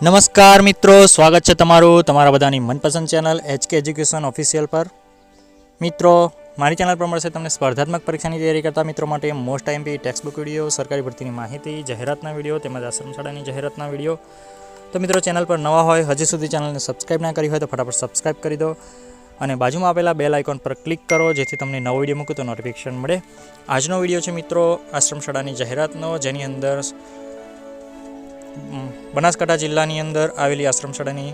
નમસ્કાર મિત્રો, સ્વાગત છે તમારું તમારા બધાની મનપસંદ ચેનલ એચકે એજ્યુકેશન ઓફિશિયલ પર. મિત્રો, મારી ચેનલ પર મળશે તમને સ્પર્ધાત્મક પરીક્ષાની તૈયારી કરતા મિત્રો માટે મોસ્ટ એમપી ટેક્સ્ટબુક વીડિયો સરકારી ભરતીની માહિતી, જાહેરાતના વીડિયો તેમજ આશ્રમશાળાની જાહેરાતના વીડિયો તો મિત્રો, ચેનલ પર નવા હોય, હજી સુધી ચેનલને સબસ્ક્રાઈબ ના કરી હોય તો ફટાફટ સબસ્ક્રાઈબ કરી દો અને બાજુમાં આપેલા બેલ આઇકોન પર ક્લિક કરો, જેથી તમને નવો વીડિયો મૂકું તો નોટિફિકેશન મળે. આજનો વીડિયો છે મિત્રો આશ્રમ શાળાની જાહેરાતનો, જેની અંદર બનાસકાંઠા જિલ્લાની અંદર આવેલી આશ્રમશાળાની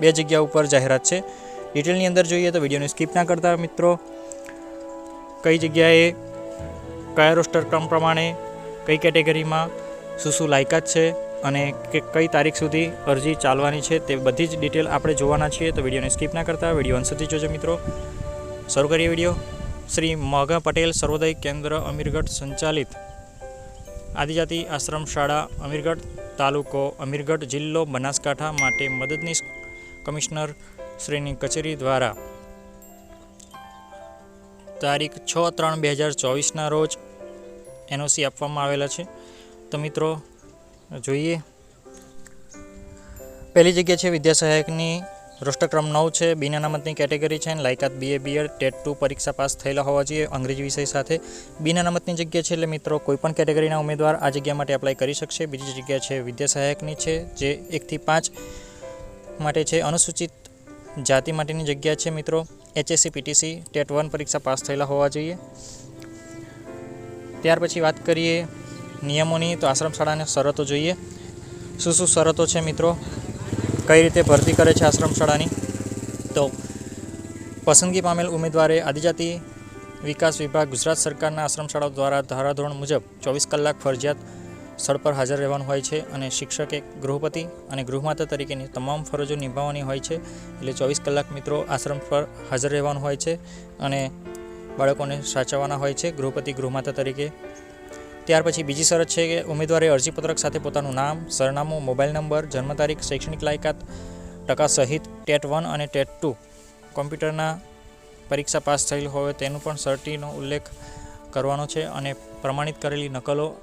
બે જગ્યા ઉપર જાહેરાત છે. ડિટેલની અંદર જોઈએ તો વિડીયોને સ્કીપ ના કરતા મિત્રો. કઈ જગ્યાએ કયા રોસ્ટર ક્રમ પ્રમાણે, કઈ કેટેગરીમાં, શું શું લાયકાત છે અને કઈ તારીખ સુધી અરજી ચાલવાની છે તે બધી જ ડિટેલ આપણે જોવાના છીએ તો વિડીયોને સ્કીપ ના કરતા. વીડિયો અંત સુધી જોજો મિત્રો. શરૂ કરીએ વીડિયો. શ્રી મોઘા પટેલ સર્વોદય કેન્દ્ર અમીરગઢ સંચાલિત આદિજાતિ આશ્રમ શાળા, અમીરગઢ તાલુકો, અમીરગઢ જિલ્લો, બનાસકાંઠા માટે મદદનીશ કમિશનર શ્રીની કચેરી દ્વારા તારીખ છ ત્રણ બે હજાર ચોવીસના રોજ એનઓસી આપવામાં આવેલા છે. તો મિત્રો, જોઈએ. પહેલી જગ્યા છે વિદ્યા સહાયકની રોષ્ટક્રમ નવ છે. બિન અનામતની કેટેગરી છે. અને લાયકાત બીએ બીએડ ટેટ ટુ પરીક્ષા પાસ થયેલા હોવા જોઈએ. અંગ્રેજી વિષય સાથે બિન અનામતની જગ્યા છે. એટલે મિત્રો, કોઈપણ કેટેગરીના ઉમેદવાર આ જગ્યા માટે એપ્લાય કરી શકશે. બીજી જગ્યા છે વિદ્યા સહાયકની છે, જે એકથી પાંચ માટે છે. અનુસૂચિત જાતિ માટેની જગ્યા છે મિત્રો. એચએસસી પીટીસી ટેટ વન પરીક્ષા પાસ થયેલા હોવા જોઈએ. ત્યાર પછી વાત કરીએ નિયમોની. તો આશ્રમ શાળાની શરતો જોઈએ. શું શું શરતો છે મિત્રો? કઈ રીતે ભરતી કરે છે આશ્રમ શાળાની? તો પસંદગી પામેલ ઉમેદવારે આદિજાતિ વિકાસ વિભાગ ગુજરાત સરકારના આશ્રમ શાળાઓ દ્વારા ધારાધોરણ મુજબ ચોવીસ કલાક ફરજિયાત સ્થળ પર હાજર રહેવાનું હોય છે અને શિક્ષકે ગૃહપતિ અને ગૃહમાતા તરીકેની તમામ ફરજો નિભાવવાની હોય છે. એટલે ચોવીસ કલાક મિત્રો આશ્રમ પર હાજર રહેવાનું હોય છે અને બાળકોને સાચવવાના હોય છે. ગૃહપતિ ગૃહમાતા તરીકે ત્યાર પછી બીજી શરત છે કે ઉમેદવારે અરજીપત્રક સાથે પોતાનું નામ, સરનામું, મોબાઈલ નંબર, જન્મ તારીખ, શૈક્ષણિક લાયકાત, ટકા સહિત ટેટ વન અને ટેટ ટુ કોમ્પ્યુટરના પરીક્ષા પાસ થયેલ હોય તેનું પણ સર્ટીનો ઉલ્લેખ કરવાનો છે અને પ્રમાણિત કરેલી નકલો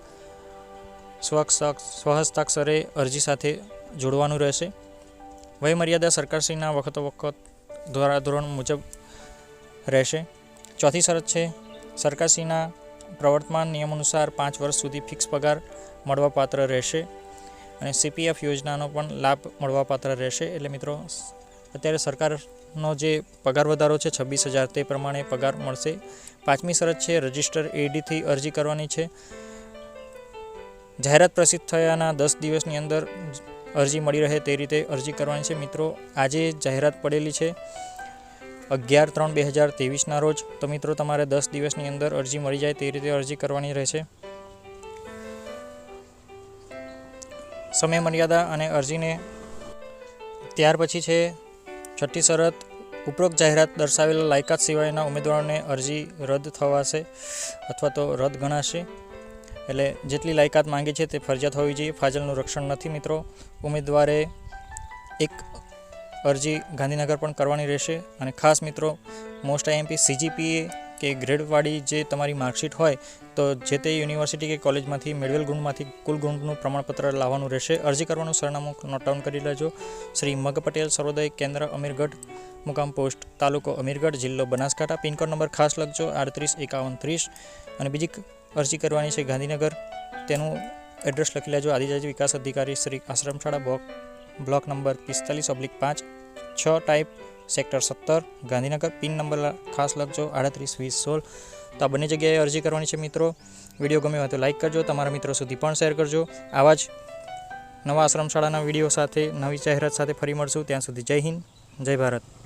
સ્વહસ્તા- સ્વહસ્તાક્ષરે અરજી સાથે જોડવાનું રહેશે. વયમર્યાદા સરકારશ્રીના વખતો વખત ધોરાધોરણ ધોરણ મુજબ રહેશે. ચોથી શરત છે, સરકારશ્રીના પ્રવર્તમાન નિયમ અનુસાર પાંચ વર્ષ સુધી ફિક્સ પગાર મળવાપાત્ર રહેશે અને સીપીએફ યોજનાનો પણ લાભ મળવાપાત્ર રહેશે. એટલે મિત્રો, અત્યારે સરકારનો જે પગાર વધારો છે, છવ્વીસ હજાર, તે પ્રમાણે પગાર મળશે. પાંચમી શરત છે, રજિસ્ટર એડીથી અરજી કરવાની છે. જાહેરાત પ્રસિદ્ધ થયાના દસ દિવસની અંદર અરજી મળી રહે તે રીતે અરજી કરવાની છે. મિત્રો, આજે જાહેરાત પડેલી છે. અગિયાર ત્રણ બે હજાર ત્રેવીસના રોજ. તો મિત્રો, તમારે દસ દિવસની અંદર અરજી મળી જાય તે રીતે અરજી કરવાની રહેશે. સમય મર્યાદા અને અરજીને ત્યાર પછી છે, છઠ્ઠી શરત, ઉપરોક્ત જાહેરાત દર્શાવેલા લાયકાત સિવાયના ઉમેદવારોને અરજી રદ થવાશે અથવા તો રદ ગણાશે. એટલે જેટલી લાયકાત માંગે છે તે ફરજિયાત હોવી જોઈએ. ફાજલનું રક્ષણ નથી મિત્રો. ઉમેદવારે એક અરજી ગાંધીનગર પણ કરવાની રહેશે. અને ખાસ મિત્રો મોસ્ટ આઈએમપી સીજીપીએ કે ગ્રેડવાળી જે તમારી માર્કશીટ હોય, તો જે તે યુનિવર્સિટી કે કોલેજમાંથી મેળવેલ ગુણમાંથી કુલ ગુણનું પ્રમાણપત્ર લાવવાનું રહેશે. અરજી કરવાનું સરનામું નોટ ડાઉન કરી લેજો. શ્રી મગ પટેલ સર્વોદય કેન્દ્ર, અમીરગઢ. મુકામ પોસ્ટ તાલુકો અમીરગઢ, જિલ્લો બનાસકાંઠા. પિનકોડ નંબર ખાસ લખજો, આડત્રીસ એકાવન ત્રીસ અને બીજી અરજી કરવાની છે ગાંધીનગર. તેનું એડ્રેસ લખી લેજો. આદિજાતિ વિકાસ અધિકારી શ્રી આશ્રમ શાળા બ્લોક નંબર પિસ્તાલીસ ઓબ્લિક પાંચ, છ ટાઈપ, સેક્ટર સત્તર, ગાંધીનગર, પિન નંબર ખાસ લખજો, આડત્રીસ, વીસ, સોળ. તો આ બંને જગ્યાએ અરજી કરવાની છે મિત્રો. વીડિયો ગમ્યો હોય તો લાઈક કરજો, તમારા મિત્રો સુધી પણ શેર કરજો. આવા જ નવા આશ્રમ શાળાના વીડિયો સાથે, નવી જાહેરાત સાથે ફરી મળશું. ત્યાં સુધી જય હિન્દ, જય ભારત.